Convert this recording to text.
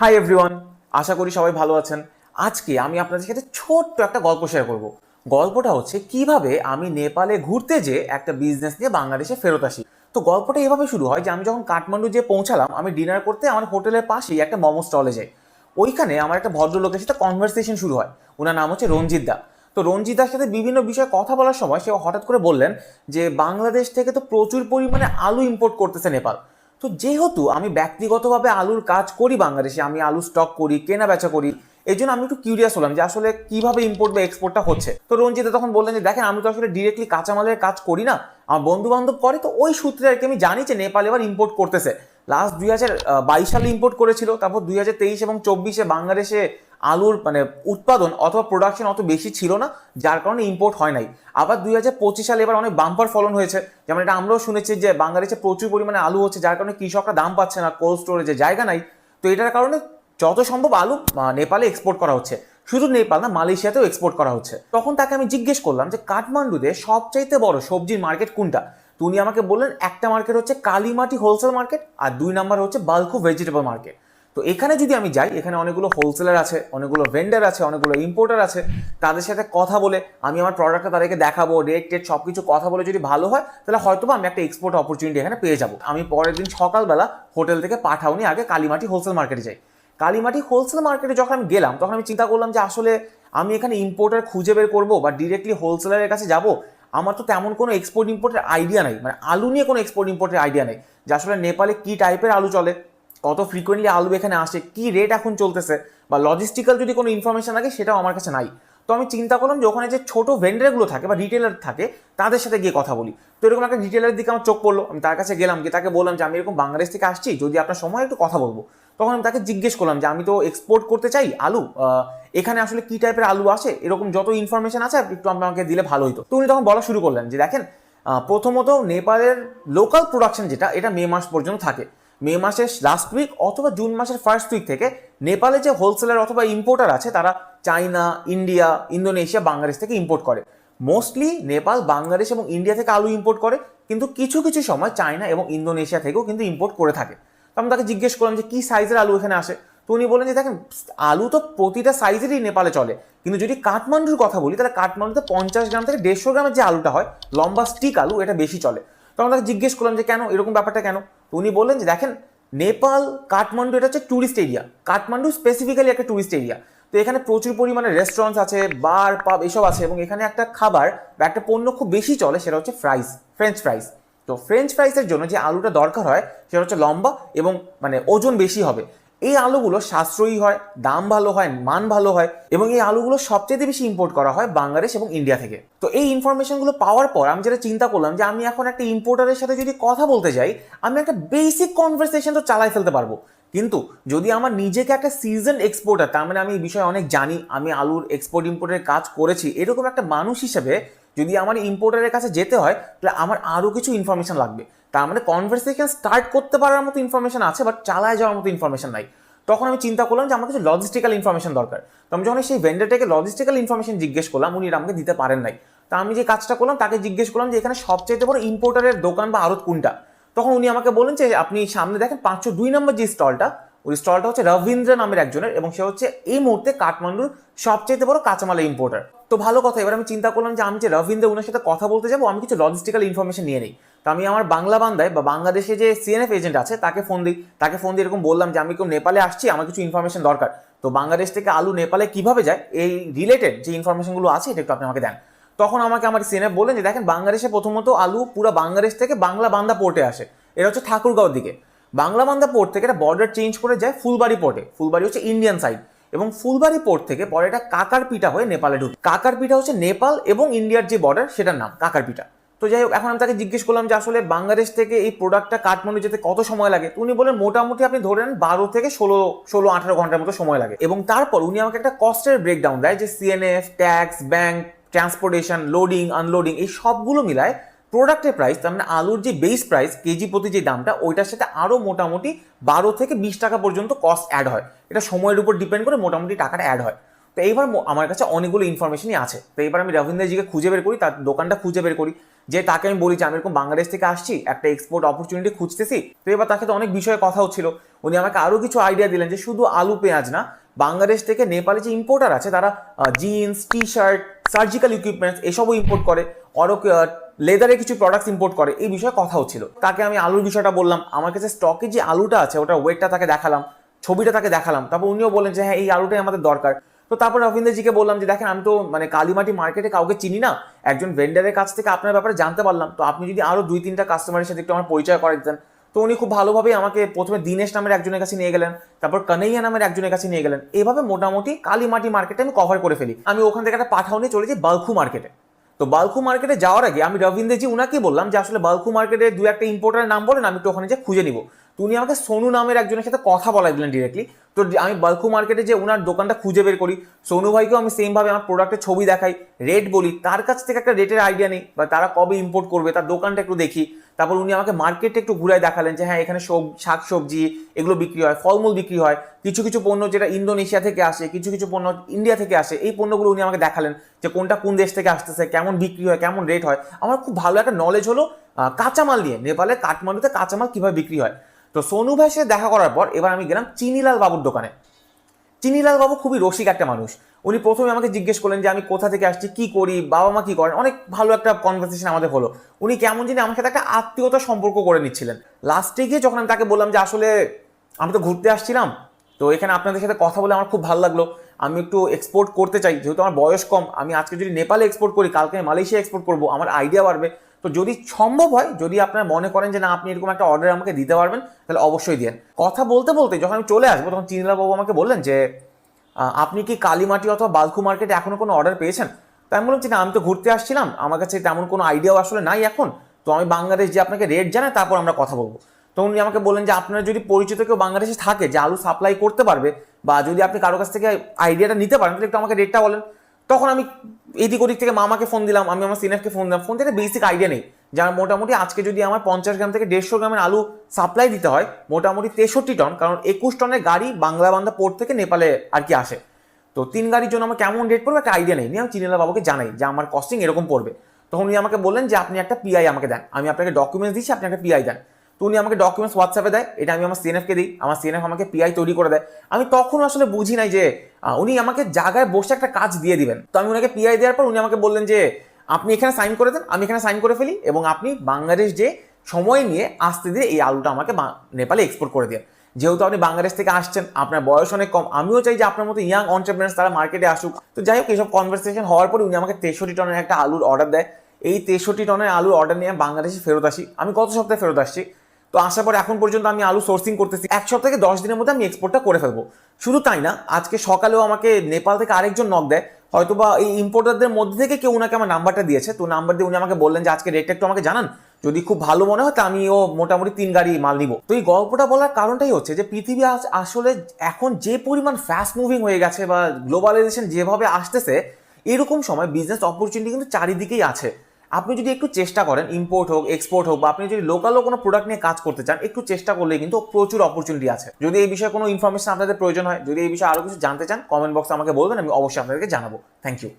Hi everyone আশা করি সবাই ভালো আছেন। আজকে আমি আপনাদের সাথে ছোট্ট একটা গল্প শেয়ার করব। গল্পটা হচ্ছে কীভাবে আমি নেপালে ঘুরতে যে একটা বিজনেস নিয়ে বাংলাদেশে ফেরত আসি। তো গল্পটা এভাবে শুরু হয় যে আমি যখন কাঠমান্ডু যে পৌঁছালাম, আমি ডিনার করতে আমার হোটেলের পাশেই একটা মোমো স্টলে যাই। ওইখানে আমার একটা ভদ্রলোকের সাথে কনভারসেশন শুরু হয়। ওনার নাম হচ্ছে রঞ্জিত দা। তো রঞ্জিত দার সাথে বিভিন্ন বিষয়ে কথা বলার সময় সে হঠাৎ করে বললেন যে, বাংলাদেশ থেকে তো প্রচুর পরিমাণে আলু ইম্পোর্ট করতেছে নেপাল। তো যেহেতু আমি ব্যক্তিগতভাবে আলুর কাজ করি বাংলাদেশে, আমি আলু স্টক করি কেনা বেচা করি, এই জন্য আমি একটু কিউরিয়াস হলাম যে আসলে কীভাবে ইম্পোর্ট বা এক্সপোর্টটা হচ্ছে। তো রঞ্জিতা তখন বললেন যে, দেখেন, আমি তো আসলে ডিরেক্টলি কাঁচামালের কাজ করি না, আমার বন্ধু বান্ধব করে, তো ওই সূত্রে আর কি আমি জানি যে নেপাল এবার ইম্পোর্ট করতেছে। লাস্ট দুই হাজার বাইশ সালে ইম্পোর্ট করেছিল, তারপর দুই হাজার তেইশ এবং চব্বিশে বাংলাদেশে আলুর মানে উৎপাদন অথবা প্রোডাকশন অত বেশি ছিল না, যার কারণে ইম্পোর্ট হয় নাই। আবার দুই হাজার পঁচিশ সালে এবার অনেক বাম্পার ফলন হয়েছে। যেমন এটা আমরাও শুনেছি যে বাংলাদেশে প্রচুর পরিমাণে আলু হচ্ছে, যার কারণে কৃষকরা দাম পাচ্ছে না কোল্ড স্টোরেজে জায়গা নাই। তো এটার কারণে যত সম্ভব আলু নেপালে এক্সপোর্ট করা হচ্ছে। শুধু নেপাল না, মালয়েশিয়াতেও এক্সপোর্ট করা হচ্ছে। তখন তাকে আমি জিজ্ঞেস করলাম যে, কাঠমান্ডুতে সবচাইতে বড় সবজির মার্কেট কোনটা? তো উনি আমাকে বললেন, একটা মার্কেট হচ্ছে কালীমাটি হোলসেল মার্কেট আর দুই নাম্বার হচ্ছে বাল্কু ভেজিটেবল মার্কেট তো এখানে যদি আমি যাই, এখানে অনেকগুলো হোলসেলার আছে, অনেকগুলো ভেন্ডার আছে, অনেকগুলো ইম্পোর্টার আছে, তাদের সাথে কথা বলে আমি আমার প্রোডাক্টটা তাদেরকে দেখাবো রেট টেট সব কিছু কথা বলে যদি ভালো হয়, তাহলে হয়তো আমি একটা এক্সপোর্ট অপরচুনিটি এখানে পেয়ে যাব। আমি পরের দিন সকালবেলা হোটেল থেকে পাঠাওনি, আগে কালীমাটি হোলসেল মার্কেটে যাই। কালীমাটি হোলসেল মার্কেটে যখন আমি গেলাম, তখন আমি চিন্তা করলাম যে আসলে আমি এখানে ইম্পোর্টার খুঁজে বের করব বা ডিরেক্টলি হোলসেলারের কাছে যাব, আমার তো তেমন কোনো এক্সপোর্ট ইম্পোর্টের আইডিয়া নাই। মানে আলু নিয়ে কোনো এক্সপোর্ট ইম্পোর্টের আইডিয়া নেই। যে আসলে নেপালে কী টাইপের আলু চলে কত ফ্রিকোয়েন্টলি আলু এখানে আসে, কি রেট এখন চলতেছে, বা লজিস্টিক্যাল যদি কোনো ইনফরমেশন থাকে সেটাও আমার কাছে নাই। তো আমি চিন্তা করলাম যে ওখানে যে ছোটো ভেন্ডারগুলো থাকে, বা রিটেলার থাকে, তাদের সাথে গিয়ে কথা বলি। তো এরকম একটা রিটেলারের দিকে আমার চোখ পড়ল, আমি তার কাছে গেলাম, গিয়ে তাকে বললাম যে, আমি এরকম বাংলাদেশ থেকে আসছি, যদি আপনার সময় একটু কথা বলব। তখন আমি তাকে জিজ্ঞেস করলাম যে, আমি তো এক্সপোর্ট করতে চাই আলু এখানে আসলে কী টাইপের আলু আসে? এরকম যত ইনফরমেশন আছে, একটু আমাকে দিলে ভালো হতো তো উনি তখন বলা শুরু করলেন যে, দেখেন প্রথমত নেপালের লোকাল প্রোডাকশন যেটা, এটা মে মাস পর্যন্ত থাকে। মে মাসের লাস্ট উইক অথবা জুন মাসের ফার্স্ট উইক থেকে নেপালে যে হোলসেলার অথবা ইম্পোর্টার আছে, তারা চায়না, ইন্ডিয়া, ইন্দোনেশিয়া, বাংলাদেশ থেকে ইম্পোর্ট করে। মোস্টলি নেপাল, বাংলাদেশ এবং ইন্ডিয়া থেকে আলু ইম্পোর্ট করে, কিন্তু কিছু কিছু সময় চায়না এবং ইন্দোনেশিয়া থেকেও কিন্তু ইম্পোর্ট করে থাকে। তো আমি তাকে জিজ্ঞেস করলাম যে, কী সাইজের আলু এখানে আসে? তো উনি বলেন যে, দেখেন, আলু তো প্রতিটা সাইজেরই নেপালে চলে। কিন্তু যদি কাঠমান্ডুর কথা বলি, তাহলে কাঠমান্ডুতে পঞ্চাশ গ্রাম থেকে দেড়শো গ্রামের যে আলুটা হয়, লম্বা স্টিক আলু, এটা বেশি চলে। তো তখন তাকে জিজ্ঞেস করলাম যে, কেন? এরকম ব্যাপারটা কেন? তো উনি বললেন যে, দেখেন, নেপাল, কাঠমান্ডু, এটা হচ্ছে ট্যুরিস্ট এরিয়া কাঠমান্ডু স্পেসিফিক্যালি একটা ট্যুরিস্ট এরিয়া তো এখানে প্রচুর পরিমাণে রেস্টুরেন্টস আছে বার পাব এসব আছে এবং এখানে একটা খাবার বা একটা পণ্য খুব বেশি চলে, সেটা হচ্ছে ফ্রাইস ফ্রেঞ্চ ফ্রাইস তো ফ্রেঞ্চ ফ্রাইসের জন্য যে আলুটা দরকার হয়, সেটা হচ্ছে লম্বা এবং মানে ওজন বেশি হবে। এই আলুগুলো সাশ্রয়ী হয়, দাম ভালো হয়, মান ভালো হয় এবং এই আলুগুলো সবচেয়ে বেশি ইম্পোর্ট করা হয় বাংলাদেশ এবং ইন্ডিয়া থেকে। তো এই ইনফরমেশনগুলো পাওয়ার পর আমি যেটা চিন্তা করলাম যে আমি এখন একটা ইম্পোর্টারের সাথে যদি কথা বলতে যাই, আমি একটা বেসিক কনভারসেশন তো চালাই ফেলতে পারব। কিন্তু যদি আমার নিজেকে একটা সিজন এক্সপোর্টার তার মানে আমি এই বিষয়ে অনেক জানি, আমি আলুর এক্সপোর্ট ইম্পোর্টের কাজ করেছি, এরকম একটা মানুষ হিসেবে যদি আমার ইম্পোর্টারের কাছে যেতে হয়, তাহলে আমার আরও কিছু ইনফরমেশন লাগবে। তার মানে কনভারসেশন স্টার্ট করতে পারার মতো ইনফরমেশন আছে বাট চালায় যাওয়ার মতো ইনফরমেশন নাই। তখন আমি চিন্তা করলাম যে আমার কিছু লজিস্টিক্যাল ইনফরমেশন দরকার। তো আমি যখন সেই ভেন্ডারটাকে লজিস্টিক্যাল ইনফরমেশন জিজ্ঞেস করলাম, উনি আমাকে দিতে পারেন নাই। তা আমি যে কাজটা করলাম, তাকে জিজ্ঞেস করলাম যে এখানে সবচেয়ে বড় ইম্পোর্টারের দোকান বা আড়ত কোনটা? তখন উনি আমাকে বলেন যে, আপনি সামনে দেখেন, পাঁচশো দুই নম্বর যে স্টলটা ওই স্টলটা হচ্ছে রবীন্দ্র নামের একজনের এবং সে হচ্ছে এই মুহূর্তে কাঠমান্ডুর সবচেয়ে বড় কাঁচামালের ইম্পোর্টার তো ভালো কথা, এবার আমি চিন্তা করলাম যে আমি যে রবীন্দ্র ওনার সাথে কথা বলতে যাব, আমি কিছু লজিস্টিক্যাল ইনফরমেশন নিয়ে নিই। তো আমি আমার বাংলা বান্দায় বা বাংলাদেশে যে সিএনএফ এজেন্ট আছে, তাকে ফোন দিই। তাকে ফোন দিয়ে এরকম বললাম যে, আমি কেউ নেপালে আসছি, আমার কিছু ইনফরমেশন দরকার। তো বাংলাদেশ থেকে আলু নেপালে কীভাবে যায়, এই রিলেটেড যে ইনফরমেশনগুলো আছে এটা একটু আপনি আমাকে দেন। তখন আমাকে আমার সিএনএফ বললেন যে, দেখেন, বাংলাদেশে প্রথমত আলু পুরো বাংলাদেশ থেকে বাংলা বান্দা পোর্টে আসে। এটা হচ্ছে ঠাকুরগাঁওর দিকে। বাংলা বান্দা পোর্ট থেকে এটা বর্ডার চেঞ্জ করে যায় ফুলবাড়ি পোর্টে ফুলবাড়ি হচ্ছে ইন্ডিয়ান সাইড এবং ফুলবাড়ি পোর্ট থেকে পরে এটা কাকারপিটা হয়ে নেপালে ঢুকে। কাকারপিটা হচ্ছে নেপাল এবং ইন্ডিয়ার যে বর্ডার সেটার নাম কাকারপিটা তো যাই হোক, এখন আমি তাকে জিজ্ঞেস করলাম যে আসলে বাংলাদেশ থেকে এই প্রোডাক্টটা কাঠমান্ডু যেতে কত সময় লাগে? উনি বলেন মোটামুটি আপনি ধরে নেন বারো থেকে ষোলো ষোলো, আঠারো ঘণ্টার মতো সময় লাগে। এবং তারপর উনি আমাকে একটা কস্টের ব্রেকডাউন দেয় যে CNF tax bank transportation loading unloading এই সবগুলো মিলায় প্রোডাক্টের প্রাইস তার মানে আলুর যে বেস প্রাইস কেজি প্রতি যে দামটা, ওইটার সাথে আরও মোটামুটি বারো থেকে বিশ টাকা পর্যন্ত কস্ট অ্যাড হয়। এটা সময়ের উপর ডিপেন্ড করে মোটামুটি টাকাটা অ্যাড হয়। তো এইবার আমার কাছে অনেকগুলো ইনফরমেশনই আছে। তো এবার আমি রবীন্দ্রজিকে খুঁজে বের করি, তার দোকানটা খুঁজে বের করি। যে তাকে আমি বলি যে, আমি এরকম বাংলাদেশ থেকে আসছি, একটা এক্সপোর্ট অপরচুনিটি খুঁজতেছি। তো এবার তাকে তো অনেক বিষয়ে কথা হচ্ছিল উনি আমাকে আরও কিছু আইডিয়া দিলেন যে, শুধু আলু, পেঁয়াজ না বাংলাদেশ থেকে নেপালে যে ইম্পোর্টার আছে, তারা jeans T shirt surgical equipments এসবও import করে। আরও লেদারে কিছু প্রোডাক্টস ইম্পোর্ট করে। এই বিষয়ে কথা হচ্ছিল। তাকে আমি আলুর বিষয়টা বললাম। আমার কাছে স্টকে যে আলুটা আছে, ওটার ওয়েটটা তাকে দেখালাম, ছবিটা তাকে দেখালাম। তারপর উনিও বললেন যে হ্যাঁ এই আলুটাই আমাদের দরকার। তো তারপর রবীন্দ্রজিকে বললাম যে, দেখেন, আমি তো মানে কালীমাটি মার্কেটে কাউকে চিনি না। একজন ভেন্ডারের কাছ থেকে আপনার ব্যাপারে জানতে পারলাম। তো আপনি যদি আরও দুই তিনটা কাস্টমারের সাথে একটু আমার পরিচয় করে দিতেন তো উনি খুব ভালোভাবেই আমাকে প্রথমে দীনেশ নামের একজনের কাছে নিয়ে গেলেন, তারপর কানাইয়া নামের একজনের কাছে নিয়ে গেলেন। এভাবে মোটামুটি কালীমাটি মার্কেটে আমি কভার করে ফেলি। আমি ওখান থেকে একটা পাঠাও নিয়ে চলে যাই বালখু মার্কেটে। তো বালকু মার্কেটে যাওয়ার আগে আমি রবীন্দ্রজি উনাকে বললাম যে, আসলে বালকু মার্কেটে দু একটা ইম্পোর্টারের নাম বলেন, আমি একটু ওখানে যে খুঁজে নিব। তো উনি আমাকে সোনু নামের একজনের সাথে কথা বলাই দিলেন ডিরেক্টলি তো আমি বালকু মার্কেটে যে ওনার দোকানটা খুঁজে বের করি। সোনু ভাইকেও আমি সেমভাবে আমার প্রোডাক্টের ছবি দেখাই। রেট বলি। তার কাছ থেকে একটা রেটের আইডিয়া নেই, বা তারা কবে ইম্পোর্ট করবে, তার দোকানটা একটু দেখি। তারপর উনি আমাকে মার্কেটে একটু ঘুরাই দেখালেন যে হ্যাঁ এখানে সব শাক সবজি এগুলো বিক্রি হয়, ফলমূল বিক্রি হয়, কিছু কিছু পণ্য যেটা ইন্দোনেশিয়া থেকে আসে, কিছু কিছু পণ্য ইন্ডিয়া থেকে আসে, এই পণ্যগুলো উনি আমাকে দেখালেন যে, কোনটা কোন দেশ থেকে আসতেছে, কেমন বিক্রি হয়, কেমন রেট হয়। আমার খুব ভালো একটা নলেজ হলো কাঁচামাল নিয়ে নেপালের কাঠমান্ডুতে কাঁচামাল কীভাবে বিক্রি হয়। তো সোনু ভাইয়ের দেখা করার পর, এবার আমি গেলাম চিনিলাল বাবুর দোকানে। চিনিলাল বাবু খুবই রসিক একটা মানুষ। উনি প্রথমে আমাকে জিজ্ঞেস করলেন যে, আমি কোথা থেকে আসছি? কি করি? বাবা মা কি করেন? অনেক ভালো একটা কনভারসেশন আমাদের হলো। উনি কেমন জানি আমার সাথে একটা আত্মীয়তা সম্পর্ক করে নিচ্ছিলেন। লাস্টে গিয়ে যখন আমি তাকে বললাম যে, আসলে আমি তো ঘুরতে আসছিলাম, তো এখানে আপনাদের সাথে কথা বলে আমার খুব ভালো লাগল। আমি একটু এক্সপোর্ট করতে চাই, যেহেতু আমার বয়স কম। আমি আজকে যদি নেপালে এক্সপোর্ট করি, কালকে মালয়েশিয়া এক্সপোর্ট করব, আমার আইডিয়া বাড়বে। তো যদি সম্ভব হয়, যদি আপনার মনে করেন যে না, আপনি এরকম একটা অর্ডার আমাকে দিতে পারবেন, তাহলে অবশ্যই দিন কথা বলতে বলতে যখন আমি চলে আসব, তখন চিনিলাল বাবু আমাকে বললেন যে আপনি কি কালীমাটি অথবা বালকু মার্কেটে এখনও কোনো অর্ডার পেয়েছেন? তাই আমি বললাম যে, না, আমি তো ঘুরতে আসছিলাম। আমার কাছে তেমন কোনো আইডিয়াও আসলে নাই এখন। তো আমি বাংলাদেশ যে আপনাকে রেট জানাই, তারপর আমরা কথা বলব। তো উনি আমাকে বললেন যে, আপনার যদি পরিচিত কেউ বাংলাদেশে থাকে, যে আলু সাপ্লাই করতে পারবে বা যদি আপনি কারও কাছ থেকে আইডিয়াটা নিতে পারেন, তাহলে একটু আমাকে রেটটা বলেন। তখন আমি এদিক ওদিক থেকে মামাকে ফোন দিলাম, আমি আমার সিনিয়রকে ফোন দিলাম। ফোন থেকে বেসিক আইডিয়া নেই। যার মোটামুটি আজকে যদি আমার পঞ্চাশ গ্রাম থেকে দেড়শো গ্রামের আলু সাপ্লাই দিতে হয়, মোটামুটি তেষট্টি টন কারণ একুশ টনের গাড়ি বাংলাবান্ধা পোর্ট থেকে নেপালে আর কি আসে। তো তিন গাড়ির জন্য আমার কেমন রেট পড়বে একটা আইডিয়া নেই। নিয়ে আমি চিনিলা বাবুকে জানাই যে আমার কস্টিং এরকম পড়বে। তখন উনি আমাকে বললেন যে, আপনি একটা পিআই আমাকে দেন। আমি আপনাকে ডকুমেন্টস দিচ্ছি, আপনি একটা পিআই দেন। তো উনি আমাকে ডকুমেন্টস হোয়াটসঅ্যাপে দেয়। এটা আমি আমার সিএনএফকে দিই। আমার সিএনএফ আমাকে পিআই তৈরি করে দেয়। আমি তখন আসলে বুঝি নাই যে উনি আমাকে জায়গায় বসে একটা কাজ দিয়ে দিবেন। তো আমি ওনাকে পিআই দেওয়ার পর উনি আমাকে বললেন যে, আপনি এখানে সাইন করে দেন, আমি এখানে সাইন করে ফেলি এবং আপনি বাংলাদেশ যে সময় নিয়ে আসতে দিয়ে এই আলুটা আমাকে নেপালে এক্সপোর্ট করে দিয়ে যেহেতু আপনি বাংলাদেশ থেকে আসছেন, আপনার বয়স অনেক কম, আমিও চাই যে আপনার মতো ইয়াং অন্টারপ্রেনার্স তারা মার্কেটে আসুক। তো যাই হোক এইসব কনভারসেশন হওয়ার পরে উনি আমাকে তেষট্টি টনের একটা আলুর অর্ডার দেয়। এই তেষট্টি টনের আলুর অর্ডার নিয়ে আমি বাংলাদেশে ফেরত আসি। আমি গত সপ্তাহে ফেরত আসছি। তো আসার পর এখন পর্যন্ত আমি আলু সোর্সিং করতেছি। এক সপ্তাহ থেকে দশ দিনের মধ্যে আমি এক্সপোর্টটা করে ফেলব। শুধু তাই না, আজকে সকালেও আমাকে নেপাল থেকে আরেকজন নক দেয়। হয়তো বা এই ইম্পোর্টারদের মধ্যে থেকে কেউ ওনাকে আমার নাম্বারটা দিয়েছে। তো নাম্বার দিয়ে উনি আমাকে বললেন যে, আজকে রেটটা একটু আমাকে জানান। যদি খুব ভালো মনে হয়, তা আমিও মোটামুটি তিন গাড়ি মাল নিব। তো এই গল্পটা বলার কারণটাই হচ্ছে যে, পৃথিবী আসলে এখন যে পরিমাণ ফাস্ট মুভিং হয়ে গেছে বা গ্লোবালাইজেশন যেভাবে আসতেছে, এরকম সময় বিজনেস অপরচুনিটি কিন্তু চারিদিকেই আছে। আপনি যদি একটু চেষ্টা করেন ইম্পোর্ট হোক এক্সপোর্ট হোক, বা আপনি যদি লোকালও কোনো প্রোডাক্ট নিয়ে কাজ করতে চান, একটু চেষ্টা করলে কিন্তু প্রচুর অপরচুনিটি আছে। যদি এই বিষয়ে কোনো ইনফরমেশন আপনাদের প্রয়োজন হয়, যদি এই বিষয়ে আরও কিছু জানতে চান কমেন্ট বক্সে আমাকে বলবেন, আমি অবশ্যই আপনাদেরকে জানাব। Thank you